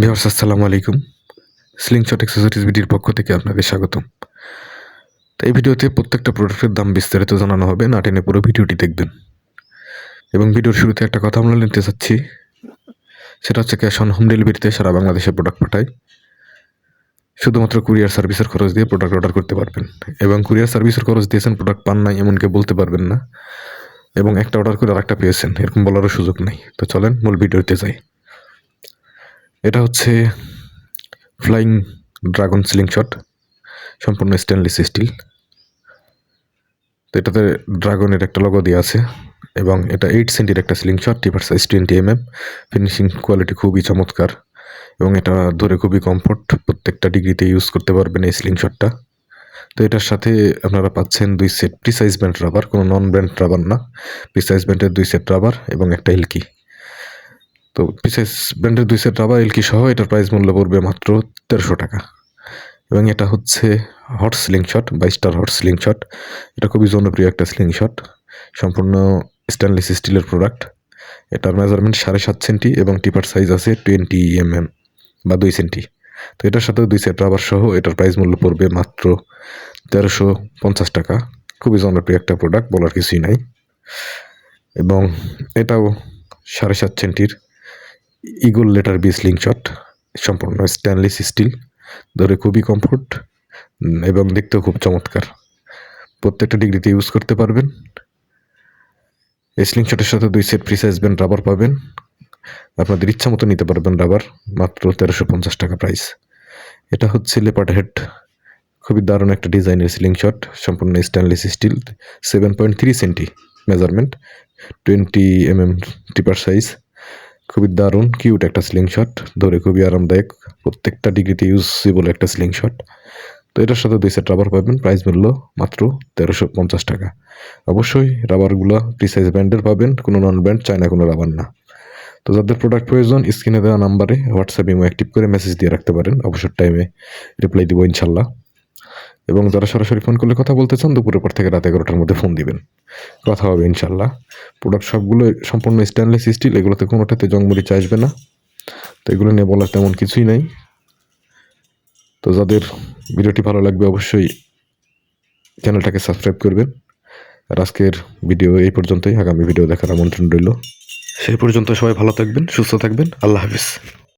Viewers, আসসালামু আলাইকুম। Slingshot accessories ভিডিওর পক্ষ থেকে আপনাদের স্বাগতম। তো এই ভিডিওতে প্রত্যেকটা প্রোডাক্টের দাম বিস্তারিত জানানো হবে, না টেনে পুরো ভিডিওটি দেখবেন। এবং ভিডিওর শুরুতে একটা কথা আমরা নিতে চাচ্ছি, সেটা হচ্ছে ক্যাশ অন হোম ডেলিভারিতে সারা বাংলাদেশে প্রোডাক্ট পাঠায়। শুধুমাত্র কুরিয়ার সার্ভিসের খরচ দিয়ে প্রোডাক্ট অর্ডার করতে পারবেন। এবং কুরিয়ার সার্ভিসের খরচ দিয়েছেন প্রোডাক্ট পান নাই এমন কেউ বলতে পারবেন না। এবং একটা অর্ডার করে আরেকটা পেয়েছেন, এরকম বলারও সুযোগ নেই। তো চলেন মূল ভিডিওতে যাই। এটা হচ্ছে ফ্লাইং ড্রাগন সিলিং শট সম্পূর্ণ স্টেনলেস স্টিল তো এটাতে ড্রাগনের একটা লগো দেওয়া আছে এবং এটা এইট সেন্টির একটা slingshot taper size twenty M M finishing quality খুবই চমৎকার এবং এটা ধরে খুবই কমফোর্ট প্রত্যেকটা ডিগ্রিতে ইউজ করতে পারবেন এই সিলিং শটটা তো এটার সাথে আপনারা পাচ্ছেন দুই সেট প্রিসাইজ ব্যান্ড রাবার কোনো নন ব্র্যান্ড রাবার না। প্রিসাইজ ব্যান্ডের দুই সেট রাবার এবং একটা এলকি তো প্রিসাইজ ব্র্যান্ডের দুই সেট রাবার এলকি সহ এটার প্রাইস মূল্য পড়বে মাত্র তেরোশো টাকা। এবং এটা হচ্ছে হট স্লিং শট বা স্টার হট স্লিং শট এটা খুবই জনপ্রিয় একটা স্লিং শট সম্পূর্ণ স্টেনলেস স্টিলের প্রোডাক্ট এটার মেজারমেন্ট সাড়ে সাত সেন্টি এবং টিপার সাইজ আছে টোয়েন্টি এম এম বা দুই সেন্টি তো এটার সাথে দুই সেট রাবার সহ এটার প্রাইস মূল্য পড়বে মাত্র তেরোশো পঞ্চাশ টাকা। খুবই জনপ্রিয় একটা প্রোডাক্ট বলার কিছুই নাই। এবং এটাও সাড়ে সাত সেন্টির eagle letter B sling shot সম্পূর্ণ স্টেনলেস স্টিল ধরে খুবই কমফোর্ট এবং দেখতেও খুব চমৎকার। প্রত্যেকটা ডিগ্রিতে ইউজ করতে পারবেন। স্লিং শটের সাথে দুই set free size band rubber পাবেন। আপনাদের ইচ্ছা মতো নিতে পারবেন রাবার মাত্র তেরোশো পঞ্চাশ টাকা প্রাইস এটা হচ্ছে লেপার্ড হেড খুবই দারুণ একটা ডিজাইনের সিলিং শট সম্পূর্ণ stainless steel seven point three centi measurement twenty M M tipper size খুবই দারুণ কিউট একটা স্লিং শট ধরে খুবই আরামদায়ক, প্রত্যেকটা ডিগ্রিতে ইউজেবল একটা স্লিং শট তো এটার সাথে দুই সেট রাবার পাবেন প্রাইস মূল্য মাত্র তেরোশো পঞ্চাশ টাকা। অবশ্যই রাবারগুলো প্রিসাইজ ব্র্যান্ডের পাবেন, কোনো নন ব্র্যান্ড চায়না, কোনো রাবার না। তো যাদের প্রোডাক্ট প্রয়োজন স্ক্রিনে দেওয়া নাম্বারে হোয়াটসঅ্যাপ ইমো অ্যাক্টিভ করে মেসেজ দিয়ে রাখতে পারেন, অবসর টাইমে রিপ্লাই দিব ইনশাল্লাহ। এবং যারা সরাসরি ফোন করলে কথা বলতে চান দুপুরের পর থেকে রাত এগারোটার মধ্যে ফোন দিবেন। কথা হবে ইনশাল্লাহ প্রোডাক্ট সবগুলো সম্পূর্ণ স্টেনলেস স্টিল এগুলোতে কোনোটাতে জংমরিচ আসবে না। তো এগুলো নিয়ে বলার তেমন কিছুই নাই। তো যাদের ভিডিওটি ভালো লাগবে অবশ্যই চ্যানেলটাকে সাবস্ক্রাইব করবেন। আর আজকের ভিডিও এই পর্যন্তই। আগামী ভিডিও দেখার আমন্ত্রণ রইল। সেই পর্যন্ত সবাই ভালো থাকবেন, সুস্থ থাকবেন। আল্লাহ হাফিজ।